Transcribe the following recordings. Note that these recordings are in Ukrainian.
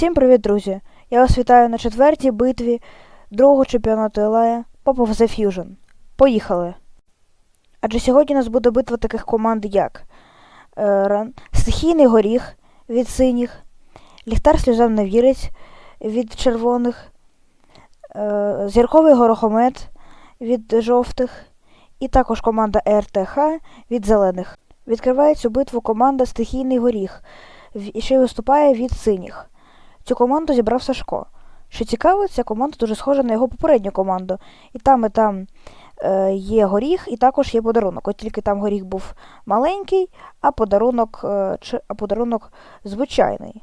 Всім привіт, друзі! Я вас вітаю на четвертій битві другого чемпіонату Елая Pop of the Fusion. Поїхали! Адже сьогодні у нас буде битва таких команд, як е, Стихійний горіх від синіх, Ліхтар сльозам вірець від червоних, е, Зірковий горохомет від жовтих, і також команда РТХ від зелених. Відкриває цю битву команда Стихійний горіх, що виступає від синіх. Цю команду зібрав Сашко. Що цікаво, ця команда дуже схожа на його попередню команду. І там, і там е, є горіх, і також є подарунок. От тільки там горіх був маленький, а подарунок, е, чи, а подарунок звичайний.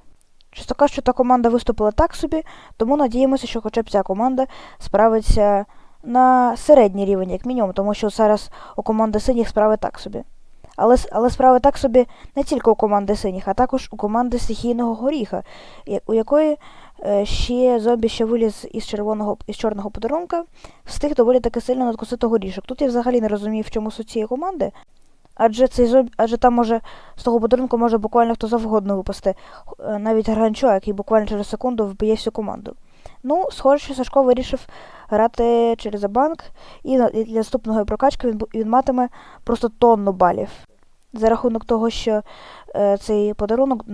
Чисто кажучи, та команда виступила так собі, тому надіємося, що хоча б ця команда справиться на середній рівень, як мінімум, тому що зараз у команди синіх справи так собі. Але, але справи так собі не тільки у команди синіх, а також у команди стихійного горіха, у якої е, ще зомбі ще виліз із червоного із чорного подарунка, встиг доволі таки сильно надкусити горішок. Тут я взагалі не розумію, в чому суть цієї команди. Адже цей зомбі, адже там може з того подарунку може буквально хто завгодно випасти, Е, навіть Гарганчо, який буквально через секунду вб'є всю команду. Ну, схоже, що Сашко вирішив грати через банк, і для наступної прокачки він, він матиме просто тонну балів. За рахунок того, що е, цей подарунок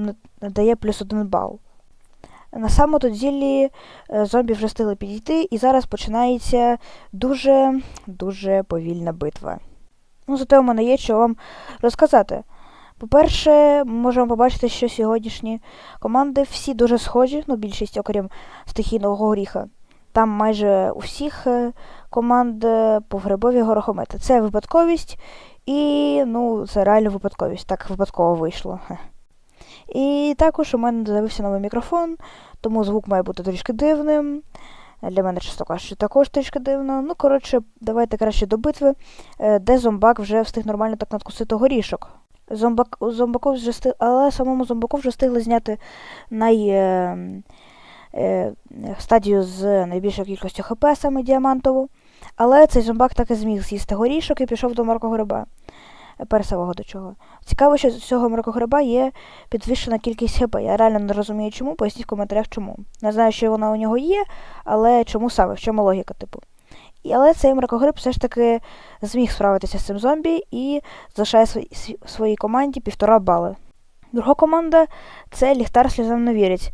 дає плюс один бал. На самото ділі е, зомбі вже встигли підійти, і зараз починається дуже дуже повільна битва. Ну, зате у мене є що вам розказати. По-перше, можемо побачити, що сьогоднішні команди всі дуже схожі, ну, більшість, окрім стихійного горіха. Там майже у всіх е, команд е, погребові горохомети. Це випадковість, і ну, це реально випадковість. Так випадково вийшло. І також у мене з'явився новий мікрофон, тому звук має бути трішки дивним. Для мене, чесно кажучи, також трішки дивно. Ну, коротше, давайте краще до битви, е, де зомбак вже встиг нормально так надкусити горішок. Зомбак, у зомбаку вже встиг, але самому зомбаку вже встигли зняти най, е, е, стадію з найбільшою кількістю ХП, саме діамантову. Але цей зомбак так і зміг з'їсти горішок і пішов до маркогриба. Персового до чого. Цікаво, що з цього маркогриба є підвищена кількість ХП. Я реально не розумію, чому. Поясніть в коментарях, чому. Не знаю, що вона у нього є, але чому саме, в чому логіка, типу. Але цей мракогриб все ж таки зміг справитися з цим зомбі і залишає свої, своїй команді півтора бали. Друга команда це ліхтар сльозам не вірить.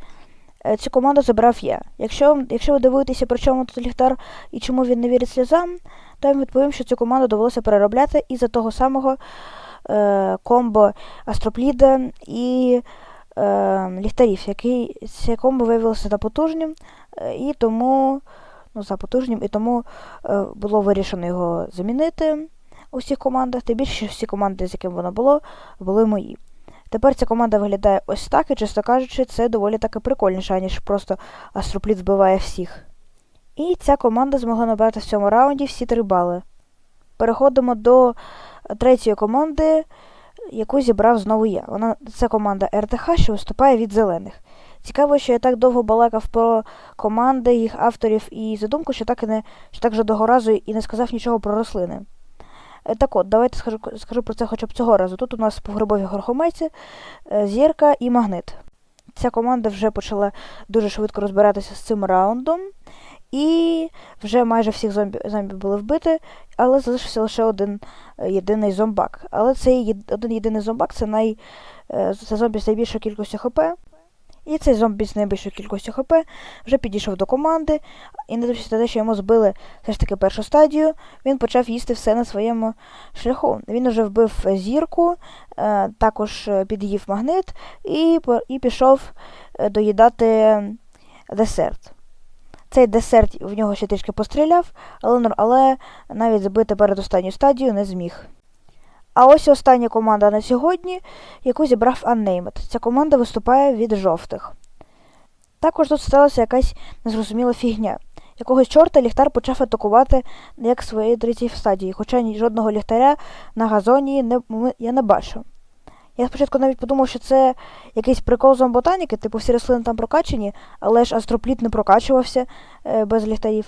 Е, Цю команду забрав я. Якщо, якщо ви дивуєтеся, при чому тут ліхтар і чому він не вірить сльозам, то я вам відповім, що цю команду довелося переробляти із-за того самого е, комбо Астропліда і е, ліхтарів, який це комбо виявилося запотужним, е, і тому ну, запотужним, і тому е, було вирішено його замінити у всіх командах. Тим більше, що всі команди, з якими воно було, були мої. Тепер ця команда виглядає ось так, і, чесно кажучи, це доволі таки прикольніше, аніж просто Астропліт збиває всіх. І ця команда змогла набрати в цьому раунді всі три бали. Переходимо до третьої команди, яку зібрав знову я. Вона це команда РТХ, що виступає від зелених. Цікаво, що я так довго балакав про команди, їх авторів і задумку, що так і не що так жодного разу і не сказав нічого про рослини. Е, Так от, давайте скажу, скажу про це хоча б цього разу. Тут у нас погребові горхомейці, е, зірка і магнит. Ця команда вже почала дуже швидко розбиратися з цим раундом. І вже майже всіх зомбі, зомбі були вбиті, але залишився лише один е, єдиний зомбак. Але цей один єдиний зомбак це, най, це зомбі з найбільшою кількістю ХП. І цей зомбі з найбільшою кількістю ХП вже підійшов до команди, і не дивлячись те, що йому збили все ж таки першу стадію, він почав їсти все на своєму шляху. Він вже вбив зірку, е, також е, під'їв магнит і, і пішов е, доїдати десерт. Цей десерт в нього ще трішки постріляв, але, але навіть збити перед останню стадію не зміг. А ось остання команда на сьогодні, яку зібрав Unnamed. Ця команда виступає від жовтих. Також тут сталася якась незрозуміла фігня. Якогось чорта ліхтар почав атакувати як своєї третій стадії, хоча жодного ліхтаря на газоні не, я не бачив. Я спочатку навіть подумав, що це якийсь прикол зомботаніки, типу всі рослини там прокачані, але ж астропліт не прокачувався е, без ліхтарів.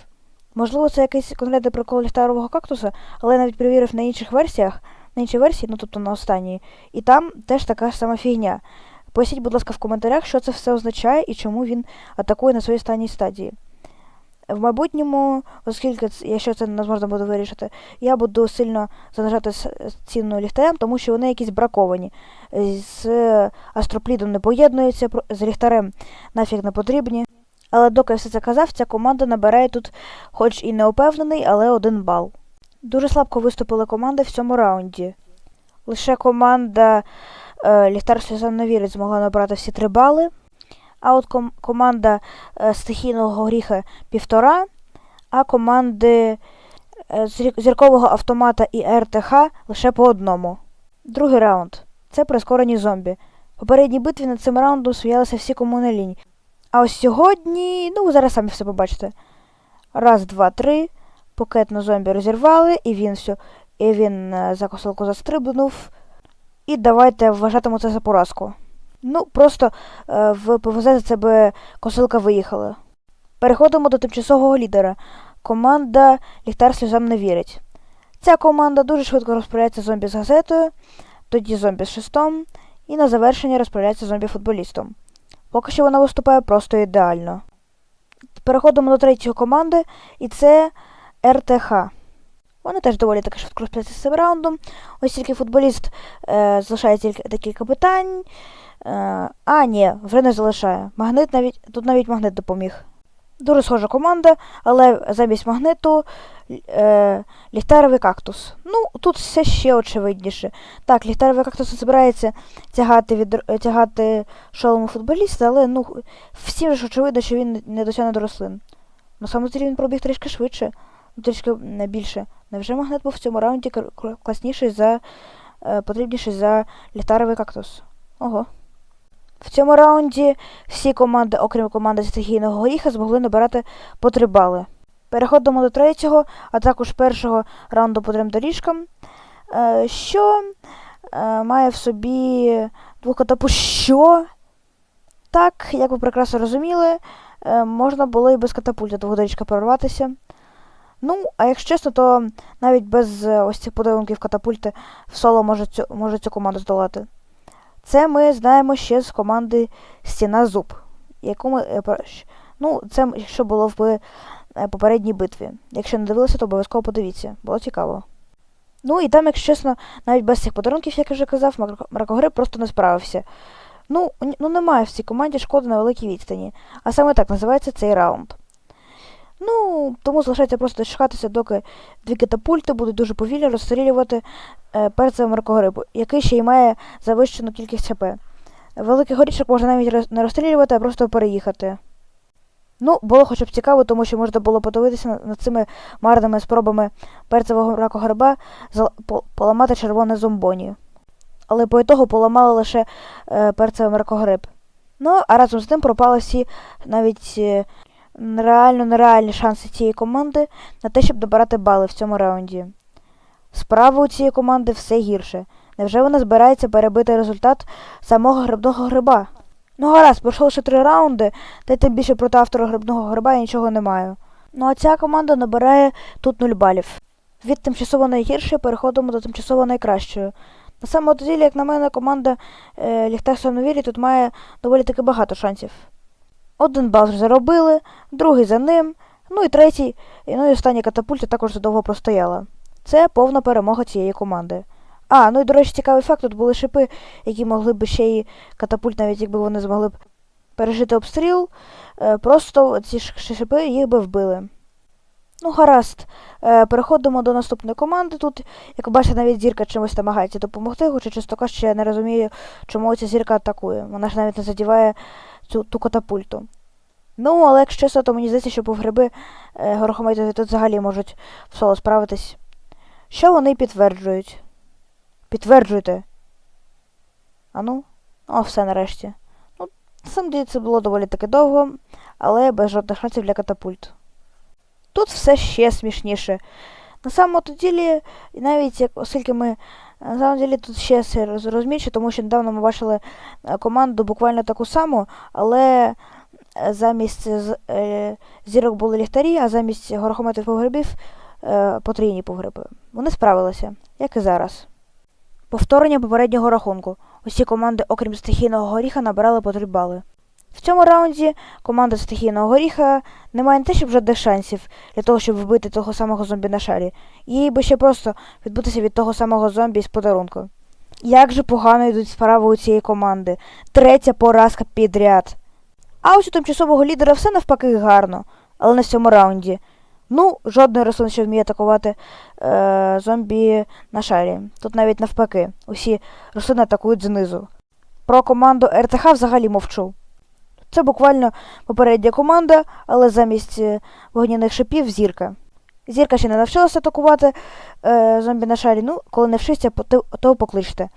Можливо, це якийсь конкретний прикол ліхтарового кактуса, але я навіть перевірив на інших версіях, на іншій версії, ну тобто на останній, і там теж така сама фігня. Поясніть, будь ласка, в коментарях, що це все означає і чому він атакує на своїй останній стадії. В майбутньому, оскільки якщо це не можна буде вирішити, я буду сильно занижати ціну ліхтарям, тому що вони якісь браковані. З астроплідом не поєднуються, з ліхтарем нафіг не потрібні. Але доки я все це казав, ця команда набирає тут, хоч і не упевнений, але один бал. Дуже слабко виступили команди в цьому раунді. Лише команда е, Ліхтар Сльозам не змогла набрати всі три бали. А от ком- команда е, стихійного гріха півтора, а команди е, зір- зіркового автомата і РТХ лише по одному. Другий раунд це прискорені зомбі. В попередній битві над цим раундом сміялися всі комуни лінь. А ось сьогодні, ну ви зараз самі все побачите. Раз, два, три. Пакет на зомбі розірвали, і він все. І він е, за косилку застрибнув. І давайте вважатиму це за поразку. Ну, просто е, в ПВЗ за це би косилка виїхала. Переходимо до тимчасового лідера. Команда Ліхтар сльозам не вірить. Ця команда дуже швидко розправляється зомбі з газетою, тоді зомбі з шестом, і на завершення розправляється зомбі-футболістом. Поки що вона виступає просто ідеально. Переходимо до третьої команди, і це РТХ. Вони теж доволі таки швидко розправляються з цим раундом. Ось тільки футболіст е, залишає тільки декілька питань. Е, а, ні, вже не залишає. Магнит навіть, тут навіть магнит допоміг. Дуже схожа команда, але замість магниту е, ліхтаровий кактус. Ну, тут все ще очевидніше. Так, ліхтаровий кактус збирається тягати, від, тягати шолому футболіста, але ну, всім ж очевидно, що він не досягне до рослин. На самому деле він пробіг трішки швидше, трішки не більше. Невже магнит був в цьому раунді класніший за е, потрібніший за ліхтаровий кактус? Ого. В цьому раунді всі команди, окрім команди стихійного горіха, змогли набирати по 3 бали. Переходимо до третього, а також першого раунду по трьом доріжкам, е, що е, має в собі двох катапу. Що? Так, як ви прекрасно розуміли, можна було і без катапульта двогодорічка прорватися. Ну, а якщо чесно, то навіть без е, ось цих подарунків катапульти в соло може цю, може цю команду здолати. Це ми знаємо ще з команди Стіна Зуб, яку ми. е, Ну, це що було в е, попередній битві. Якщо не дивилися, то обов'язково подивіться. Було цікаво. Ну і там, якщо чесно, навіть без цих подарунків, як я вже казав, Маркогриб просто не справився. Ну, ну немає в цій команді шкоди на великій відстані. А саме так називається цей раунд. Ну, тому залишається просто дочекатися, доки дві катапульти будуть дуже повільно розстрілювати е, перцевого маркогрибу, який ще й має завищену кількість ХП. Великий горішок можна навіть не розстрілювати, а просто переїхати. Ну, було хоча б цікаво, тому що можна було подивитися над цими марними спробами перцевого ракогриба поламати червоне зомбоні. Але по ітогу поламали лише е, перцевий маркогриб. Ну, а разом з тим пропали всі навіть е, реально нереальні шанси цієї команди на те, щоб добирати бали в цьому раунді. Справа у цієї команди все гірше. Невже вона збирається перебити результат самого грибного гриба? Ну гаразд, пройшло лише три раунди, та й тим більше проти автора грибного гриба я нічого не маю. Ну а ця команда набирає тут 0 балів. Від тимчасово найгіршої переходимо до тимчасово найкращої. На самому ділі, як на мене, команда е, Ліхтар Сомновірі тут має доволі таки багато шансів. Один бал заробили, другий за ним, ну і третій, ну і остання катапульта також задовго простояла. Це повна перемога цієї команди. А, ну і до речі, цікавий факт, тут були шипи, які могли б ще й катапульт, навіть якби вони змогли б пережити обстріл, е, просто ці шипи їх би вбили. Ну, гаразд. Е, переходимо до наступної команди. Тут, як бачите, навіть зірка чимось намагається допомогти, хоча чисто кажучи, я не розумію, чому ця зірка атакує. Вона ж навіть не задіває цю ту катапульту. Ну, але якщо чесно, то мені здається, що повгриби е, горохомети тут взагалі можуть в соло справитись. Що вони підтверджують? Підтверджуйте. А ну? О, все нарешті. Ну, самом це було доволі таки довго, але без жодних шансів для катапульт. Тут все ще смішніше. На самому ділі, навіть як, оскільки ми на самом деле тут ще все тому що недавно ми бачили е, команду буквально таку саму, але е, замість е, зірок були ліхтарі, а замість горохометів погребів потрійні погреби. Вони справилися, як і зараз. Повторення попереднього рахунку. усі команди, окрім стихійного горіха, набирали по 3 бали. В цьому раунді команда стихійного горіха не має не те, щоб жодних шансів для того, щоб вбити того самого зомбі на шарі. Їй би ще просто відбутися від того самого зомбі з подарунку. Як же погано йдуть справи у цієї команди. Третя поразка підряд. А ось у тимчасового лідера все навпаки гарно, але не в цьому раунді. Ну, жодної рослини, що вміє атакувати е, зомбі на шарі. Тут навіть навпаки, усі рослини атакують знизу. Про команду РТХ взагалі мовчу. Це буквально попередня команда, але замість е, вогняних шипів зірка. Зірка ще не навчилася атакувати е, зомбі на шарі. Ну, коли не вчиться, то- покличте.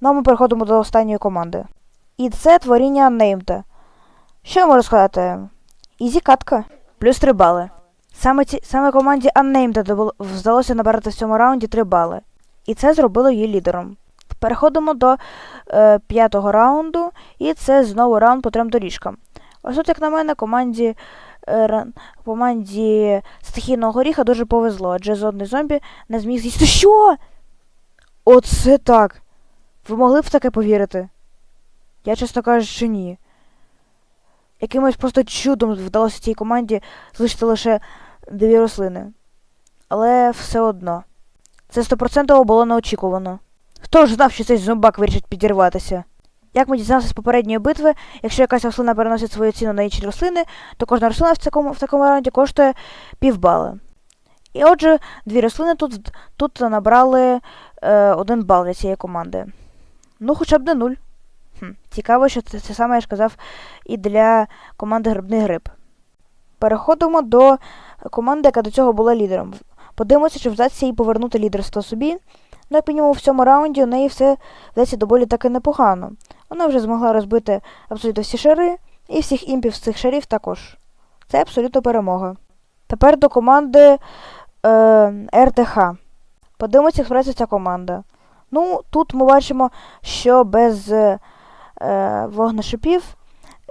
Ну, а ми переходимо до останньої команди. І це творіння Неймта. Що я можу сказати? Ізі катка. Плюс 3 бали. Саме, ці, саме команді Unnamed вдалося набирати в цьому раунді 3 бали. І це зробило її лідером. Переходимо до е, п'ятого раунду, і це знову раунд по трьом доріжкам. Ось тут, як на мене, команді, е, команді стихійного горіха дуже повезло, адже жодний зомбі не зміг з'їсти. Що? Оце так. Ви могли б в таке повірити? Я, чесно кажучи, ні. Якимось просто чудом вдалося цій команді залишити лише дві рослини. Але все одно. Це стопроцентово було неочікувано. Хто ж знав, що цей зомбак вирішить підірватися? Як ми дізналися з попередньої битви, якщо якась рослина переносить свою ціну на інші рослини, то кожна рослина в такому, в такому раунді коштує півбали. І отже, дві рослини тут, тут набрали е, один бал для цієї команди. Ну, хоча б не нуль. Хм, цікаво, що це, це саме я ж казав і для команди Грибний Гриб. Переходимо до команди, яка до цього була лідером. Подивимося, чи вдасться їй повернути лідерство собі. Ну, як мінімум, в цьому раунді у неї все вдається доволі таки непогано. Вона вже змогла розбити абсолютно всі шари, і всіх імпів з цих шарів також. Це абсолютно перемога. Тепер до команди е, РТХ. Подивимося, як справиться ця команда. Ну, тут ми бачимо, що без е, вогнешипів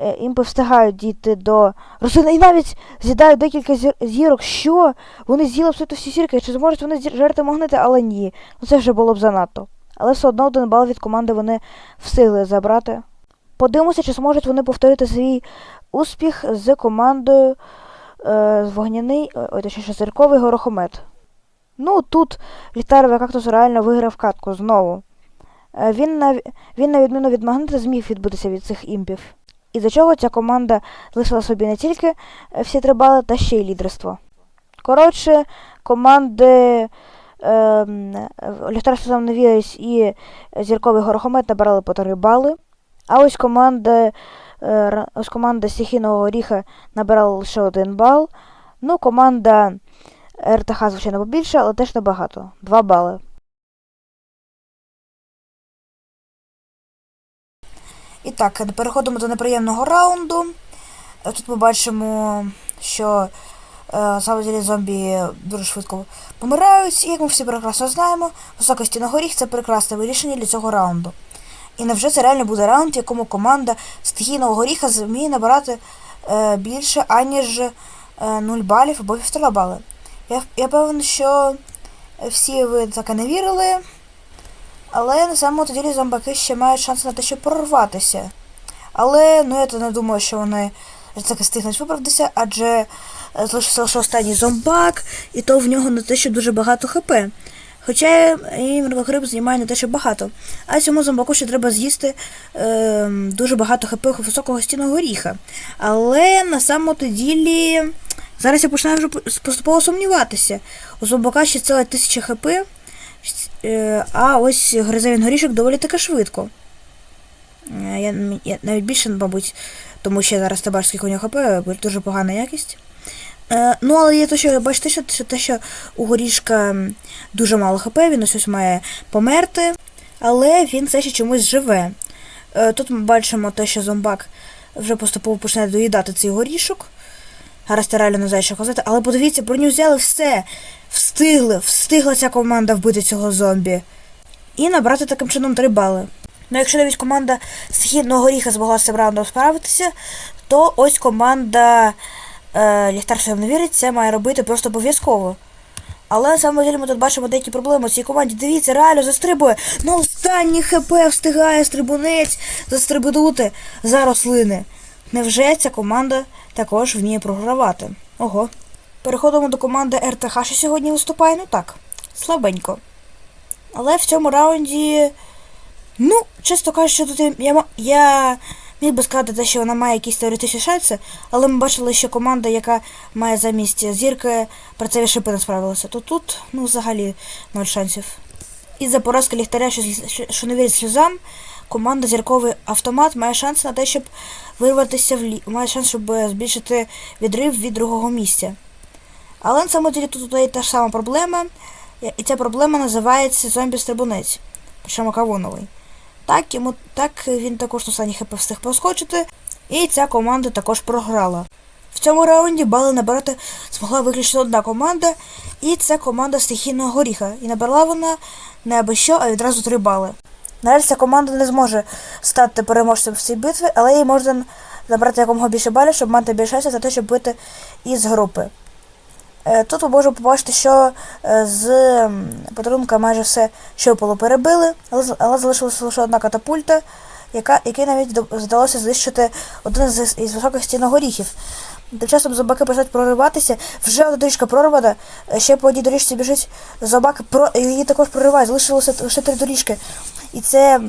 е, імпи встигають дійти до рослини і навіть з'їдають декілька зірок. Що? Вони з'їли абсолютно всі зірки. Чи зможуть вони жерти магнити, але ні. Ну це вже було б занадто. Але все одно один бал від команди вони встигли забрати. Подивимося, чи зможуть вони повторити свій успіх з командою е, вогняний, е, ой, точніше, зірковий горохомет. Ну, тут ліхтаровий кактус реально виграв катку знову. Е, Він на, він, на відміну від магнита, зміг відбитися від цих імпів. І за чого ця команда лишила собі не тільки е, всі три бали, та ще й лідерство. Коротше, команди е, Ліхтар сам не і зірковий горохомет набрали по 3 бали. А ось команда, е, ось команда стихійного горіха набирала лише один бал. Ну, команда РТХ, звичайно, побільше, але теж небагато. 2 бали. І так, переходимо до неприємного раунду. Тут ми бачимо, що е, зомбі дуже швидко помирають, і як ми всі прекрасно знаємо, високості на горіх це прекрасне вирішення для цього раунду. І невже це реально буде раунд, в якому команда стихійного горіха зміє набирати е, більше, аніж е, 0 балів або 1,5 бали? Я, я певен, що всі ви таке не вірили, але на самому ділі зомбаки ще мають шанс на те, щоб прорватися. Але ну я то не думаю, що вони таки встигнуть виправдатися, адже е, залишився лише останній зомбак, і то в нього не те, що дуже багато хп. Хоча і гриб знімає не те, що багато. А цьому зомбаку ще треба з'їсти е, дуже багато хп високого стінного горіха. Але на самому ділі зараз я починаю вже поступово сумніватися. У зомбака ще ціла тисяча хп, а ось гризе горішок доволі таки швидко. Е, Я, я навіть більше, мабуть, тому що зараз ти бачиш, скільки хп, дуже погана якість. Е, ну, але є те, що бачите, що, те, що у горішка дуже мало хп, він ось ось має померти, але він все ще чомусь живе. Е, тут ми бачимо те, що зомбак вже поступово починає доїдати цей горішок. Гаразд реально не знаю, але подивіться, броню взяли все. Встигли, встигла ця команда вбити цього зомбі. І набрати таким чином 3 бали. Ну, якщо навіть команда Східного горіха змогла з цим раундом справитися, то ось команда е, Ліхтар Шем не вірить, це має робити просто обов'язково. Але на самом деле ми тут бачимо деякі проблеми в цій команді. Дивіться, реально застрибує. На останній ХП встигає стрибунець застрибнути за рослини. Невже ця команда також вміє програвати? Ого. Переходимо до команди РТХ, що сьогодні виступає. Ну так, слабенько. Але в цьому раунді. Ну, чесно кажучи, тут я, я міг би сказати те, що вона має якісь теоретичні шанси, але ми бачили, що команда, яка має замість зірки, про це шипи не справилася. То тут, ну, взагалі, ноль шансів. Із-за поразки ліхтаря, що, що не вірить сльозам, команда зірковий автомат має шанс на те, щоб вирватися в лі... має шанс, щоб е, збільшити відрив від другого місця. Але на самому деле тут є та ж сама проблема, і ця проблема називається зомбі-стрибунець, причому кавуновий. Так, йому так він також на останній хп встиг проскочити, і ця команда також програла. В цьому раунді бали набирати змогла виключно одна команда, і це команда стихійного горіха. І набрала вона не аби що, а відразу три бали. На жаль, ця команда не зможе стати переможцем в цій битві, але їй можна набрати якомога більше балів, щоб мати більше шансів за те, щоб бити із групи. Е, Тут ми можемо побачити, що е, з подарунка майже все що було перебили, але, залишилася лише одна катапульта, яка, якій навіть здалося знищити один з із високих стінок горіхів. Тим часом зомбаки починають прориватися. Вже одна доріжка прорвана, е, ще по одній доріжці біжить зомбак, про, її також проривають. Залишилося лише три доріжки. І це,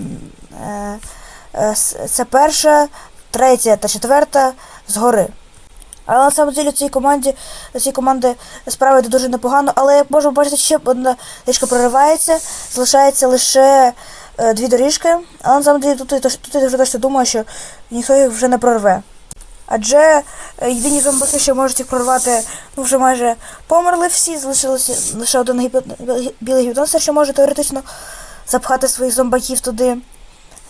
е, е, це перша, третя та четверта згори. Але на самом деле цій команді цій команди справи йде дуже непогано, але як можемо бачити, ще одна доріжка проривається, залишається лише дві доріжки. Але на самом деле тут, я тут я вже точно думаю, що ніхто їх вже не прорве. Адже е, єдині зомбаки, що можуть їх прорвати, ну вже майже померли всі, залишилося лише один гіпо- білий гіпнотер, що може теоретично запхати своїх зомбаків туди.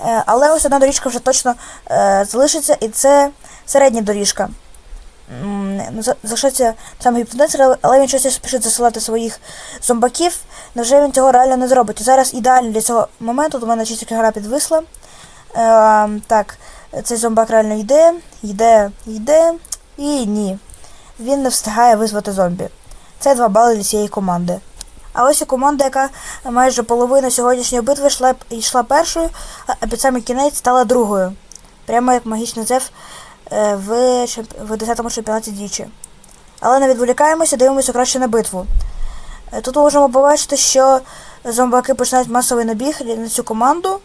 Е, Але ось одна доріжка вже точно е, залишиться, і це середня доріжка. Ну, за- Залишається сам гіпнотизер, але- він щось спішить засилати своїх зомбаків. Невже він цього реально не зробить? Зараз ідеально для цього моменту, у мене чисто гра підвисла. Е, так, цей зомбак реально йде, йде, йде, і ні. Він не встигає визвати зомбі. Це два бали для цієї команди. А ось і команда, яка майже половину сьогоднішньої битви йшла, йшла першою, а під самий кінець стала другою. Прямо як магічний зев е, в, в 10-му чемпіонаті дічі. Але не відволікаємося, дивимося краще на битву. Е, Тут можемо побачити, що зомбаки починають масовий набіг на цю команду,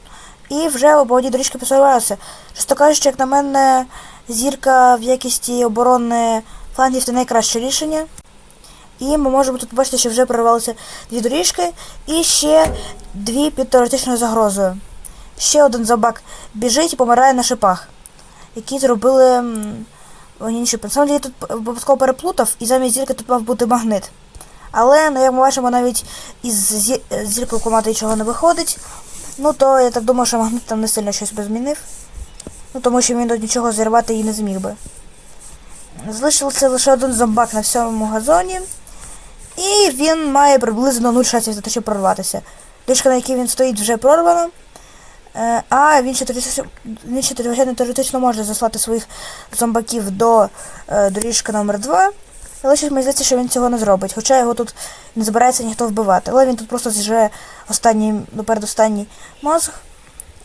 і вже ободі доріжки посуваються. Чисто кажучи, як на мене, зірка в якісті оборони флангів це найкраще рішення. І ми можемо тут побачити, що вже прорвалися дві доріжки і ще дві під теоретичною загрозою. Ще один зомбак біжить і помирає на шипах, які зробили м, інші. На самом деле тут випадково переплутав, і замість зірки тут мав бути магнит. Але, ну, як ми бачимо, навіть із зі- зіркою команди нічого не виходить. Ну то я так думаю, що магнит там не сильно щось би змінив. Ну тому що він тут нічого зірвати і не зміг би. Залишився лише один зомбак на всьому газоні. І він має приблизно 0 шансів за те, щоб прорватися. Дошка, на якій він стоїть, вже прорвана. Е, А він ще теоретично може заслати своїх зомбаків до е, доріжки номер 2 Але щось мені здається, що він цього не зробить. Хоча його тут не збирається ніхто вбивати. Але він тут просто зіжре останній, ну, передостанній мозг.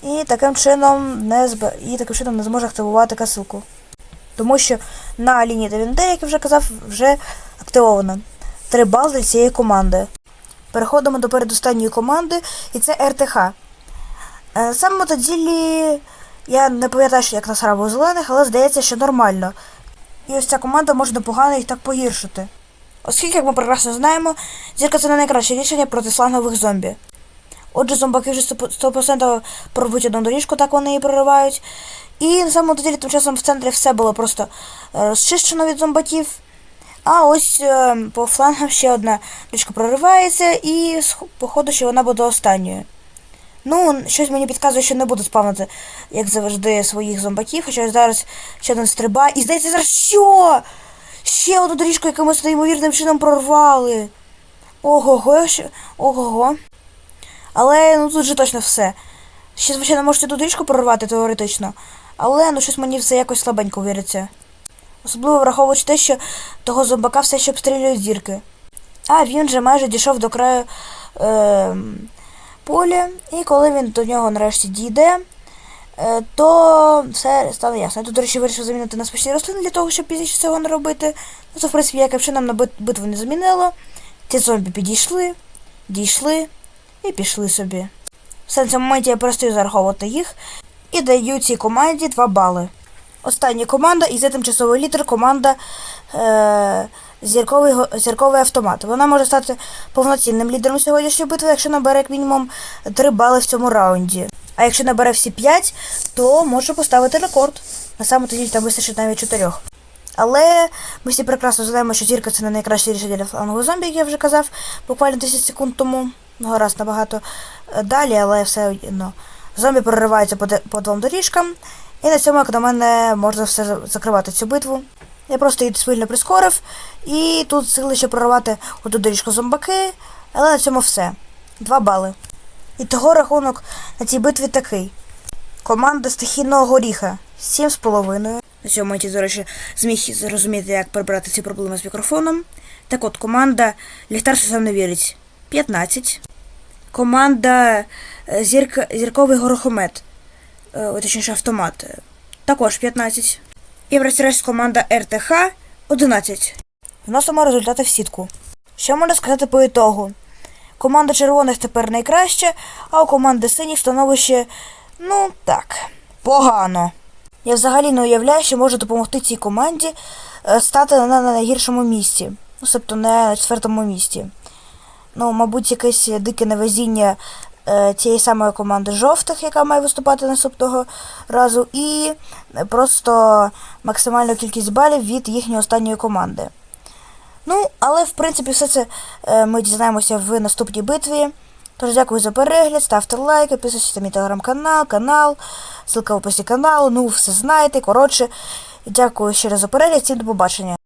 І таким чином не зб... і таким чином не зможе активувати касуку. Тому що на лінії ТВНД, як я вже казав, вже активовано. Три бали цієї команди. Переходимо до передостанньої команди, і це РТХ. Е, Саме тоді я не пам'ятаю, як нас грав зелених, але здається, що нормально. І ось ця команда може непогано їх так погіршити. Оскільки, як ми прекрасно знаємо, зірка це не найкраще рішення проти слангових зомбі. Отже, зомбаки вже 100% прорвуть одну доріжку, так вони її проривають. І на самому тоді тим часом в центрі все було просто е, розчищено від зомбаків. А ось е, по флангам ще одна доріжка проривається, і походу, що вона буде останньою. Ну, щось мені підказує, що не буду спавнити, як завжди, своїх зомбаків, хоча зараз ще один стрибає. І здається, зараз що? Ще одну доріжку, яку ми неймовірним чином прорвали. Ого-го, ого-го. Але ну тут же точно все. Ще, звичайно, можете ту доріжку прорвати теоретично, але ну щось мені все якось слабенько віриться. Особливо враховуючи те, що того зомбака все ще обстрілюють зірки. А він же майже дійшов до краю е, поля, і коли він до нього нарешті дійде, е, то все стане ясно. Я тут, до речі, вирішив замінити на смачні рослини для того, щоб пізніше цього не робити. Ну, це, в принципі, як якщо нам на битву не замінило. Ці зомбі підійшли, дійшли і пішли собі. Все на цьому моменті я перестаю зараховувати їх і даю цій команді 2 бали. Остання команда, і це тимчасовий лідер команда е, зірковий, зірковий автомат. Вона може стати повноцінним лідером сьогоднішньої битви, якщо набере як мінімум 3 бали в цьому раунді. А якщо набере всі 5, то може поставити рекорд. На саме тоді там вистачить навіть 4. Але ми всі прекрасно знаємо, що зірка це не найкраще рішення для флангового зомбі, як я вже казав, буквально 10 секунд тому. Гаразд набагато е, далі, але все одно. Зомбі прориваються по, по двом доріжкам, і на цьому, як на мене, можна все за- закривати цю битву. Я просто її сильно прискорив, і тут сили ще проривати оту доріжку зомбаки, але на цьому все. Два бали. І того рахунок на цій битві такий. Команда стихійного горіха 7,5. На цьому моменті, до речі, зміг зрозуміти, як прибрати ці проблеми з мікрофоном. Так от, команда Ліхтар сам не вірить 15. Команда е, Зірка, Зірковий горохомет, е, точніше автомат, також 15. І врешті-решт команда РТХ 11. Вносимо результати в сітку. Що можна сказати по ітогу? Команда червоних тепер найкраща, а у команди синіх становище, ну так, погано. Я взагалі не уявляю, що може допомогти цій команді е, стати на, на найгіршому місці. Ну, тобто на четвертому місці. Ну, мабуть, якесь дике невезіння цієї самої команди жовтих, яка має виступати наступного разу, і просто максимальну кількість балів від їхньої останньої команди. Ну, але в принципі все це е, ми дізнаємося в наступній битві. Тож дякую за перегляд, ставте лайки, підписуйтесь на мій телеграм-канал, канал, ссылка в описі каналу, ну все знаєте. Коротше, дякую ще раз за перегляд, всім до побачення.